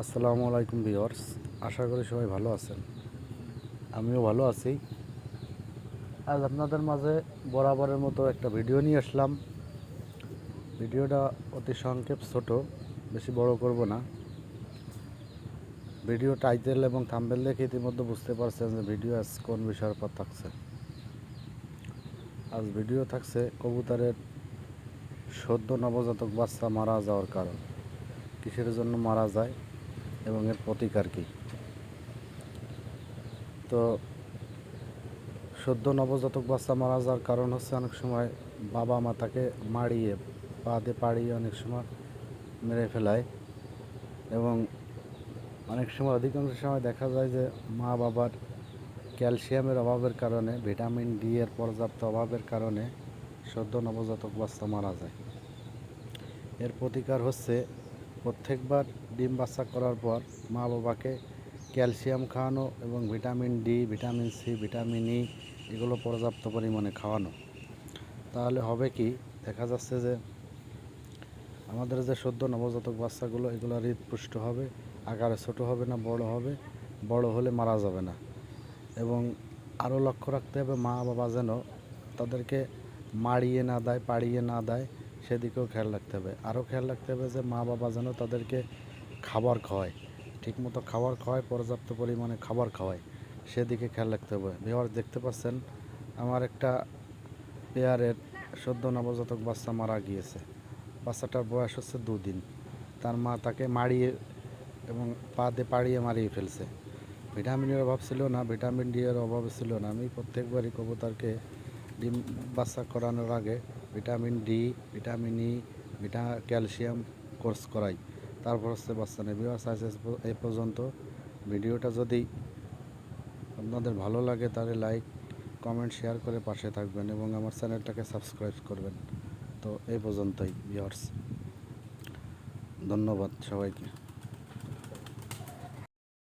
আসসালামু আলাইকুম ভিওর্স আশা করি সবাই ভালো আছেন। আমিও ভালো আছি। আজ আপনাদের মাঝে বরাবরের মতো একটা ভিডিও নিয়ে আসলাম। ভিডিওটা অতি সংক্ষেপ ছোট, বেশি বড় করব না। ভিডিও টাইটেল এবং থাম্বেল দেখে ইতিমধ্যে বুঝতে পারছেন যে ভিডিও আজ কোন বিষয়ের পর থাকছে। আজ ভিডিও থাকছে কবুতরের সদ্য নবজাতক বাচ্চা মারা যাওয়ার কারণ। কিসের জন্য মারা যায়? এবং এর প্রতিকার কী? তো, সদ্য নবজাতক বাচ্চা মারা যাওয়ার কারণ হচ্ছে অনেক সময় বাবা মা তাকে মারিয়ে পা দিয়ে পাড়িয়ে অনেক সময় মেরে ফেলায় এবং অনেক সময় অধিকাংশ সময় দেখা যায় যে মা বাবার ক্যালসিয়ামের অভাবের কারণে, ভিটামিন ডি এর পর্যাপ্ত অভাবের কারণে সদ্য নবজাতক বাচ্চা মারা যায়। এর প্রতিকার হচ্ছে প্রত্যেকবার ডিম বাচ্চা করার পর মা বাবাকে ক্যালসিয়াম খাওয়ানো এবং vitamin D, vitamin C, vitamin E এগুলো পর্যাপ্ত পরিমাণে খাওয়ানো। তাহলে হবে কি? দেখা যাচ্ছে যে আমাদের যে সদ্য নবজাতক বাচ্চাগুলো, এগুলো হৃদপুষ্ট হবে, আকারে ছোট হবে না, বড় হবে, বড় হলে মারা যাবে না। এবং আরও লক্ষ্য রাখতে হবে মা বাবা যেন তাদেরকে মারিয়ে না দেয়, পাড়িয়ে না দেয় সেদিকেও খেয়াল রাখতে হবে। আরও খেয়াল রাখতে হবে যে মা বাবা যেন তাদেরকে খাবার খাওয়ায়। ঠিকমতো খাবার খাওয়ায়, পর্যাপ্ত পরিমাণে খাবার খাওয়ায়। সেদিকে খেয়াল রাখতে হবে। ভিওয়ার দেখতে পাচ্ছেন, আমার একটা পেয়ারের সদ্য নবজাতক বাচ্চা মারা গিয়েছে। বাচ্চাটার বয়স হচ্ছে দুদিন। তার মা তাকে মারিয়ে এবং পা দিয়ে পাড়িয়ে মারিয়ে ফেলছে। ভিটামিনের অভাব ছিল না, ভিটামিন ডি এর অভাব ছিল না। আমি প্রত্যেকবারই কবুতরকে ডিম বাচ্চা করানোর আগে ভিটামিন ডি, ভিটামিন ই, ভিটা ক্যালসিয়াম কোর্স করাই। তারপর হচ্ছে বাচ্চা নেই বিবাহ এই পর্যন্ত ভিডিওটা যদি আপনাদের ভালো লাগে তাহলে লাইক, কমেন্ট, শেয়ার করে পাশে থাকবেন এবং আমার চ্যানেলটাকে সাবস্ক্রাইব করবেন। তো এই পর্যন্তই, ভিউয়ার্স। ধন্যবাদ সবাইকে।